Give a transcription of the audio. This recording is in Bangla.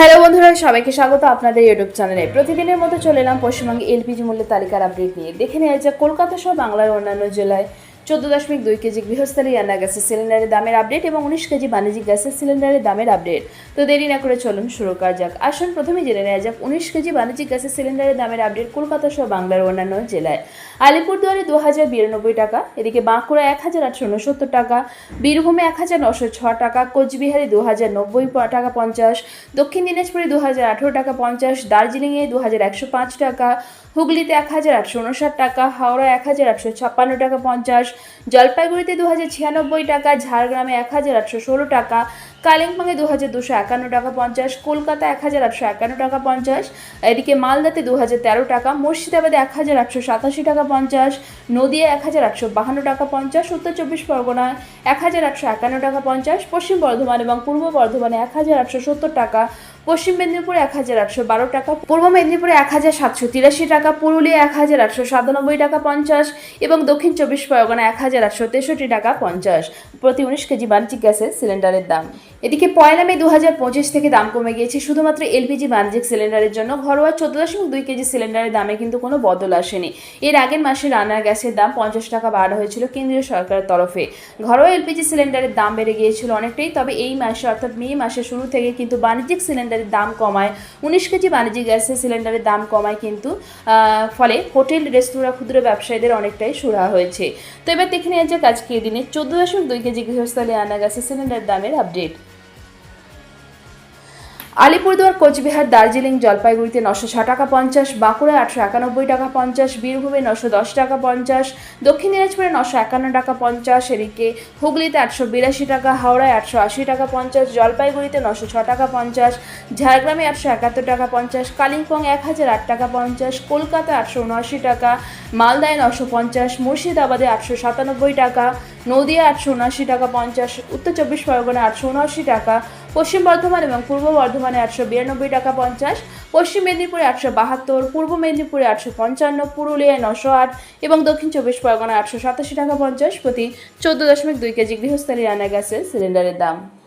হ্যালো বন্ধুরা, সবাইকে স্বাগত আপনাদের ইউটিউব চ্যানেলে। প্রতিদিনের মতো চলে এলাম পশ্চিমবঙ্গে এলপিজি মূল্যের তালিকার আপডেট নিয়ে। দেখে নেওয়া যাক কলকাতা সহ বাংলার অন্যান্য জেলায় চোদ্দ দশমিক দুই কেজি গৃহস্থলী রান্না গ্যাসের সিলিন্ডারের দামের আপডেট এবং উনিশ কেজি বাণিজ্যিক গ্যাসের সিলিন্ডারের দামের আপডেট। তো দেরি না করে চলুন শুরু করা যাক। আসুন প্রথমে জেনে নেওয়া যাক উনিশ কেজি বাণিজ্যিক গ্যাসের সিলিন্ডারের দামের আপডেট কলকাতা সহ বাংলার অন্যান্য জেলায়। আলিপুরদুয়ারে দু হাজার বিরানব্বই টাকা, এদিকে বাঁকুড়া এক হাজার আটশো উনসত্তর টাকা, বীরভূমে এক হাজার নশো ছ টাকা, কোচবিহারে দু হাজার নব্বই টাকা পঞ্চাশ, দক্ষিণ দিনাজপুরে দু হাজার আঠেরো টাকা পঞ্চাশ, দার্জিলিংয়ে দু হাজার একশো পাঁচ টাকা, হুগলিতে এক হাজার আটশো উনষাট টাকা হাওড়া এক হাজার আটশো ছাপ্পান্ন টাকা পঞ্চাশ জলপাইগুড়িতে দু হাজার ছিয়ানব্বই টাকা, ঝাড়গ্রামে এক হাজার আটশো ষোলো টাকা, কালিম্পংয়ে দু হাজার দুশো একান্ন টাকা পঞ্চাশ, কলকাতা এক হাজার আটশো একান্ন টাকা পঞ্চাশ, এদিকে মালদাতে দু হাজার তেরো টাকা, মুর্শিদাবাদে এক হাজার আটশো সাতাশি টাকা পঞ্চাশ নদিয়া এক হাজার আটশো বাহান্ন টাকা পঞ্চাশ, উত্তর চব্বিশ পরগনায় এক হাজার আটশো একান্ন টাকা পঞ্চাশ, পশ্চিম বর্ধমান এবং পূর্ব বর্ধমানে এক হাজার আটশো সত্তর টাকা পশ্চিম মেদিনীপুরে এক হাজার আটশো বারো টাকা, পূর্ব মেদিনীপুরে এক হাজার সাতশো তিরাশি টাকা, পুরুলিয়া এক হাজার আটশো সাতানব্বই টাকা পঞ্চাশ এবং দক্ষিণ চব্বিশ পরগনা এক হাজার আটশো তেষট্টি টাকা পঞ্চাশ। প্রতি উনিশ কেজি বাণিজ্যিক গ্যাসের সিলিন্ডারের দাম। এদিকে পয়লা মে দু হাজার পঁচিশ থেকে দাম কমে গিয়েছে। শুধুমাত্র এলপিজি বাণিজ্যিক সিলিন্ডারের জন্য ঘরোয়া চোদ্দ দশমিক দুই কেজি সিলিন্ডারের দামে কিন্তু কোনো বদল আসেনি। এর আগের মাসে রান্নার গ্যাসের দাম পঞ্চাশ টাকা বাড়ানো হয়েছিল কেন্দ্রীয় সরকারের তরফে। ঘরোয়া এলপিজি সিলিন্ডারের দাম বেড়ে গিয়েছিল অনেকটাই, তবে এই মাসে অর্থাৎ মে মাসের শুরু থেকে কিন্তু বাণিজ্যিক সিলিন্ডারের দাম কমায়। উনিশ কেজি বাণিজ্যিক গ্যাসের সিলিন্ডারের দাম কমায় কিন্তু ফলে হোটেল, রেস্তোরাঁ, ক্ষুদ্র ব্যবসায়ীদের অনেকটাই সুরা হয়েছে। তো এবার দেখে নেওয়া যাক আজকে দিনে চোদ্দ দশমিক দুই কেজি গৃহস্থলে আনা গ্যাসের সিলিন্ডার দামের আপডেট আলিপুরদুয়ার, কোচবিহার, দার্জিলিং, জলপাইগুড়িতে নশো ছ টাকা পঞ্চাশ, বাঁকুড়ায় আটশো একানব্বই টাকা পঞ্চাশ, বীরভূমে নশো দশ টাকা পঞ্চাশ, দক্ষিণ দিনাজপুরে নশো একান্ন টাকা পঞ্চাশ, এদিকে হুগলিতে আটশো বিরাশি টাকা, হাওড়ায় আটশো আশি টাকা পঞ্চাশ, জলপাইগুড়িতে নশো ছ টাকা পঞ্চাশ, ঝাড়গ্রামে আটশো একাত্তর টাকা পঞ্চাশ, কালিম্পং এক হাজার আট টাকা পঞ্চাশ কলকাতা আটশো উনআশি টাকা, মালদায় নশো পঞ্চাশ, মুর্শিদাবাদে আটশো সাতানব্বই টাকা নদিয়া আটশো উনআশি টাকা পঞ্চাশ, উত্তর চব্বিশ পরগনা আটশো উনআশি টাকা পশ্চিম বর্ধমান এবং পূর্ব বর্ধমানে আটশো বিরানব্বই টাকা পঞ্চাশ, পশ্চিম মেদিনীপুরে আটশো বাহাত্তর, পূর্ব মেদিনীপুরে আটশো পঞ্চান্ন, পুরুলিয়ায় নশো আট এবং দক্ষিণ চব্বিশ পরগনায় আটশো সাতাশি টাকা পঞ্চাশ প্রতি চোদ্দ দশমিক দুই কেজি গৃহস্থলী রান্না গ্যাসের সিলিন্ডারের দাম।